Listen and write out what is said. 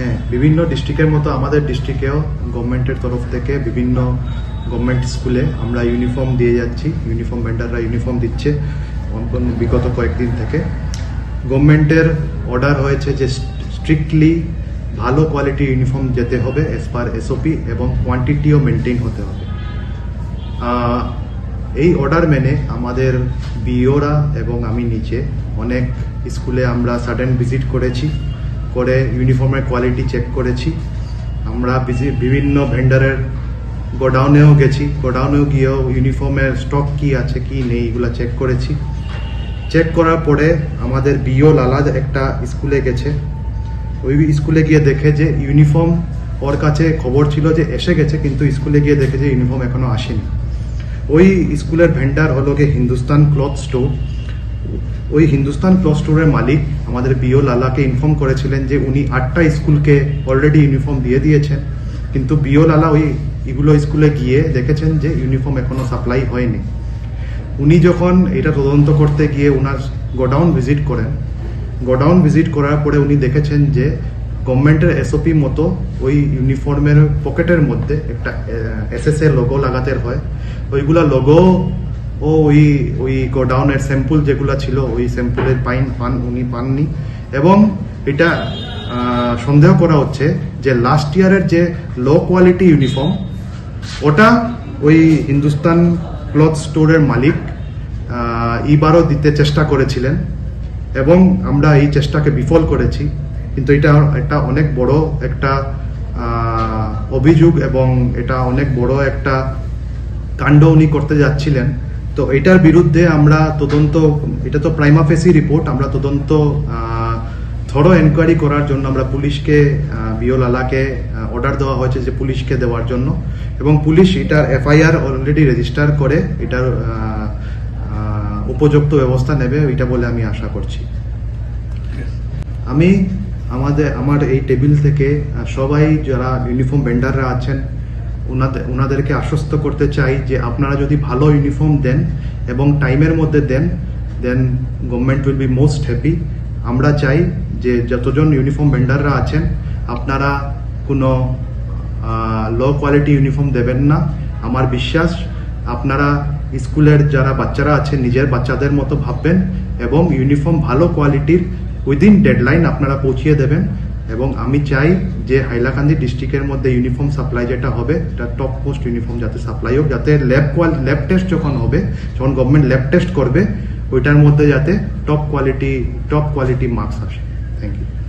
হ্যাঁ বিভিন্ন ডিস্ট্রিক্টের মতো আমাদের ডিস্ট্রিক্টেও গভর্নমেন্টের তরফ থেকে বিভিন্ন গভর্নমেন্ট স্কুলে আমরা ইউনিফর্ম দিয়ে যাচ্ছি। ইউনিফর্ম ভেন্ডাররা ইউনিফর্ম দিচ্ছে বিগত কয়েকদিন থেকে। গভর্নমেন্টের অর্ডার হয়েছে যে স্ট্রিক্টলি ভালো কোয়ালিটি ইউনিফর্ম যেতে হবে এস পার এসওপি এবং কোয়ান্টিটিও মেনটেন হতে হবে। এই অর্ডার মেনে আমাদের বিওরা এবং আমি নিচে অনেক স্কুলে আমরা সাডেন ভিজিট করেছি। করে ইউনিফর্মের কোয়ালিটি চেক করেছি। আমরা বিভিন্ন ভেন্ডারের গোডাউনেও গেছি। গোডাউনেও গিয়েও ইউনিফর্মের স্টক কি আছে, কি নেই, এগুলো চেক করেছি। চেক করার পরে আমাদের বিও লালা একটা স্কুলে গেছে। ওই স্কুলে গিয়ে দেখে যে ইউনিফর্ম ওর কাছে খবর ছিল যে এসে গেছে, কিন্তু স্কুলে গিয়ে দেখে যে ইউনিফর্ম এখনও আসেনি। ওই স্কুলের ভেন্ডার হলো গিয়ে হিন্দুস্তান ক্লথ স্টোর ওই হিন্দুস্তান ক্লথ স্টোরের মালিক আমাদের বিও লালাকে ইনফর্ম করেছিলেন যে উনি আটটা স্কুলকে অলরেডি ইউনিফর্ম দিয়ে দিয়েছেন। কিন্তু বিও লালা ওই এগুলো স্কুলে গিয়ে দেখেছেন যে ইউনিফর্ম এখনও সাপ্লাই হয়নি। উনি যখন এটা তদন্ত করতে গিয়ে ওনার গোডাউন ভিজিট করেন গোডাউন ভিজিট করার পরে উনি দেখেছেন যে গভর্নমেন্টের এসওপি মতো ওই ইউনিফর্মের পকেটের মধ্যে একটা এসএসএ লোগো লাগাতে হয়। ওইগুলা লোগো ও ওই ওই গোডাউনের স্যাম্পল যেগুলো ছিল ওই স্যাম্পলের পাইন পান উনি পাননি। এবং এটা সন্দেহ করা হচ্ছে যে লাস্ট ইয়ারের যে লো কোয়ালিটি ইউনিফর্ম ওটা ওই হিন্দুস্তান ক্লথ স্টোরের মালিক আহ, এবারও দিতে চেষ্টা করেছিলেন। এবং আমরা এই চেষ্টাকে বিফল করেছি। কিন্তু এটা একটা অনেক বড় একটা অভিযোগ এবং এটা অনেক বড় একটা কাণ্ড উনি করতে যাচ্ছিলেন। তো এটার বিরুদ্ধে আমরা তদন্ত, এটা তো প্রাইমা ফেসি রিপোর্ট, আমরা তদন্ত থরো এনকোয়ারি করার জন্য আমরা পুলিশকে বিওল আলাকে অর্ডার দেওয়া হয়েছে যে পুলিশকে দেওয়ার জন্য। এবং পুলিশ এটার এফআইআর অলরেডি রেজিস্টার করে, এটার উপযুক্ত ব্যবস্থা নেবে, এটা বলে আমি আশা করছি। আমি আমাদের, আমার এই টেবিল থেকে সবাই যারা ইউনিফর্ম ভেন্ডাররা আছেন ওনাদের ওনাদেরকে আশ্বস্ত করতে চাই যে আপনারা যদি ভালো ইউনিফর্ম দেন এবং টাইমের মধ্যে then then government will be most happy আমরা চাই যে যতজন ইউনিফর্ম ভেন্ডাররা আছেন, আপনারা কোনো লো কোয়ালিটি ইউনিফর্ম দেবেন না। আমার বিশ্বাস, আপনারা স্কুলের যারা বাচ্চারা আছেন নিজের বাচ্চাদের মতো ভাববেন এবং ইউনিফর্ম ভালো কোয়ালিটির উইদিন ডেডলাইন আপনারা পৌঁছিয়ে দেবেন। এবং আমি চাই যে হাইলাকান্দি ডিস্ট্রিক্টের মধ্যে ইউনিফর্ম সাপ্লাই যেটা হবে, এটা টপ মোস্ট ইউনিফর্ম যাতে সাপ্লাই হোক, যাতে ল্যাব কোয়াল ল্যাব টেস্ট যখন হবে, যখন গভর্নমেন্ট ল্যাব টেস্ট করবে, ওইটার মধ্যে যাতে top quality top quality marks আসে। Thank you